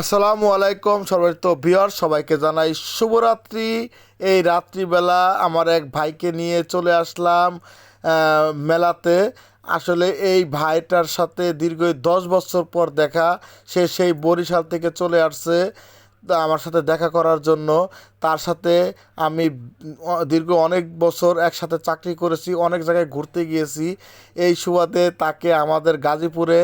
আসসালামু আলাইকুম সবাই তো বিয়ার সবাইকে জানাই শুভরাত্রি। এই রাত্রিবেলা আমার এক ভাইকে নিয়ে চলে আসলাম মেলাতে। আসলে এই ভাইটার সাথে দীর্ঘ দশ বছর পর দেখা, সে সেই বরিশাল থেকে চলে আসছে। আমার সাথে দেখা করার জন্য। তার সাথে আমি দীর্ঘ অনেক বছর একসাথে চাকরি করেছি অনেক জায়গায় ঘুরতে গিয়েছি। এই সুবাদে তাকে আমাদের গাজীপুরে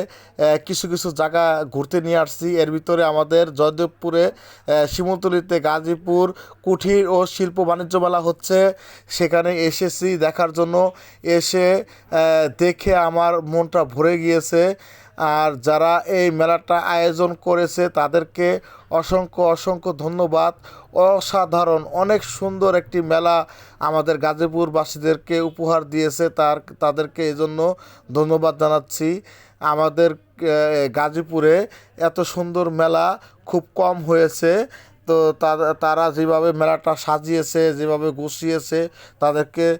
কিছু কিছু জায়গা ঘুরতে নিয়ে আসছি। এর ভিতরে আমাদের জয়দেবপুরে আহ, শিমুলতলিতে গাজীপুর কুঠির ও শিল্প বাণিজ্য মেলা হচ্ছে। সেখানে এসেছি দেখার জন্য। এসে দেখে আমার মনটা ভরে গিয়েছে। আর যারা এই মেলাটা আয়োজন করেছে, তাদেরকে অসংখ্য অসংখ্য ধন্যবাদ। অসাধারণ, অনেক সুন্দর একটি মেলা আমাদের গাজীপুরবাসীদেরকে উপহার দিয়েছে, তার, তাদেরকে এই জন্য ধন্যবাদ জানাচ্ছি। আমাদের গাজীপুরে এত সুন্দর মেলা খুব কম হয়েছে। তো তারা- যেভাবে মেলাটা সাজিয়েছে, যেভাবে গুছিয়েছে, তাদেরকে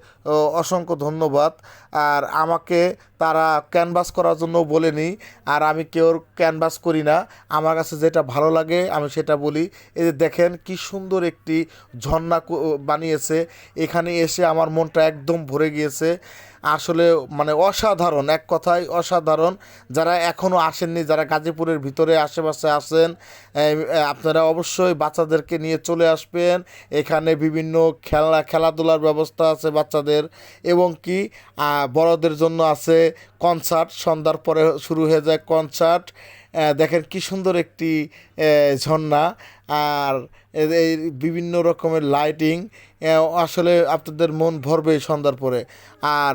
অসংখ্য ধন্যবাদ। আর আমাকে তারা ক্যানভাস করার জন্য বলেনি। আর আমি কেউ ক্যানভাস করি না। আমার কাছে যেটা ভালো লাগে, আমি সেটা বলি। এই যে দেখেন কি সুন্দর একটি ঝর্ণা বানিয়েছে। এখানে এসে আমার মনটা একদম ভরে গিয়েছে। আসলে মানে অসাধারণ, এক কথায় অসাধারণ। যারা এখনও আসেননি, যারা গাজীপুরের ভিতরে আশেপাশে আসেন আপনারা অবশ্যই বাচ্চাদেরকে নিয়ে চলে আসবেন। এখানে বিভিন্ন খেলা খেলাধুলার ব্যবস্থা আছে বাচ্চাদের এবং কি বড়দের জন্য আছে কনসার্ট সন্ধ্যার পরে শুরু হয়ে যায় কনসার্ট দেখেন কি সুন্দর একটি ঝর্ণা। আর এই বিভিন্ন রকমের লাইটিং আসলে আপনাদের মন ভরবে সন্ধ্যার পরে। আর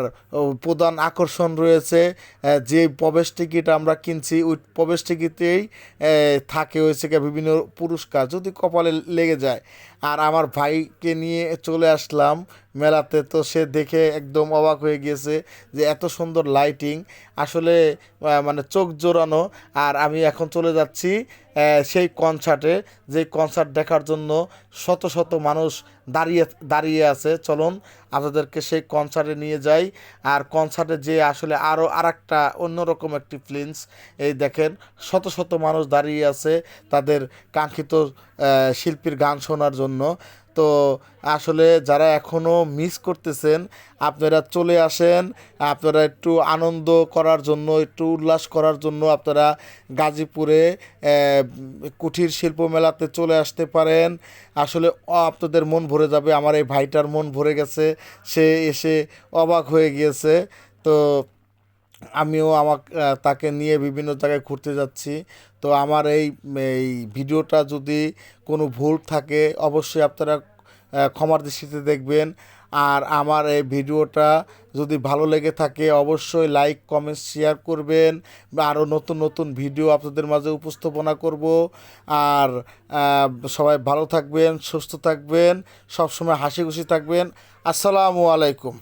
প্রধান আকর্ষণ রয়েছে যে প্রবেশ টিকিট আমরা কিনছি, ওই প্রবেশ টিকিটেই থাকে হয়েছে বিভিন্ন পুরস্কার, যদি কপালে লেগে যায়। আর আমার ভাইকে নিয়ে চলে আসলাম মেলাতে, তো সে দেখে একদম অবাক হয়ে গিয়েছে যে এত সুন্দর লাইটিং আসলে মানে চোখ জোড়ানো, আর আমি এখন চলে যাচ্ছি সেই কনসার্টে যে কনসার্ট দেখার জন্য শত শত মানুষ দাঁড়িয়ে দাঁড়িয়ে আছে, চলুন আপনাদেরকে সেই কনসার্টে নিয়ে যাই। আর কনসার্টে যে আসলে আরও আর একটা অন্যরকম একটি ফিলিংস এই দেখেন, শত শত মানুষ দাঁড়িয়ে আছে তাদের কাঙ্ক্ষিত শিল্পীর গান শোনার জন্য। তো আসলে যারা এখনও মিস করতেছেন, আপনারা চলে আসেন, আপনারা একটু আনন্দ করার জন্য, একটু উল্লাস করার জন্য আপনারা গাজীপুরে কুঠির শিল্প মেলাতে চলে আসতে পারেন। আসলে আপনাদের মন ভরে যাবে। আমার এই ভাইটার মন ভরে গেছে। সে এসে অবাক হয়ে গিয়েছে। তো আমিও আমার তাকে নিয়ে বিভিন্ন জায়গায় ঘুরতে যাচ্ছি। তো আমার এই এই ভিডিওটা যদি কোনো ভুল থাকে, অবশ্যই আপনারা ক্ষমার দৃষ্টিতে দেখবেন। আর আমার এই ভিডিওটা যদি ভালো লেগে থাকে, অবশ্যই লাইক কমেন্ট শেয়ার করবেন। আরও নতুন নতুন ভিডিও আপনাদের মাঝে উপস্থাপনা করব। আর সবাই ভালো থাকবেন, সুস্থ থাকবেন, সবসময় হাসি খুশি থাকবেন। আসসালামু আলাইকুম।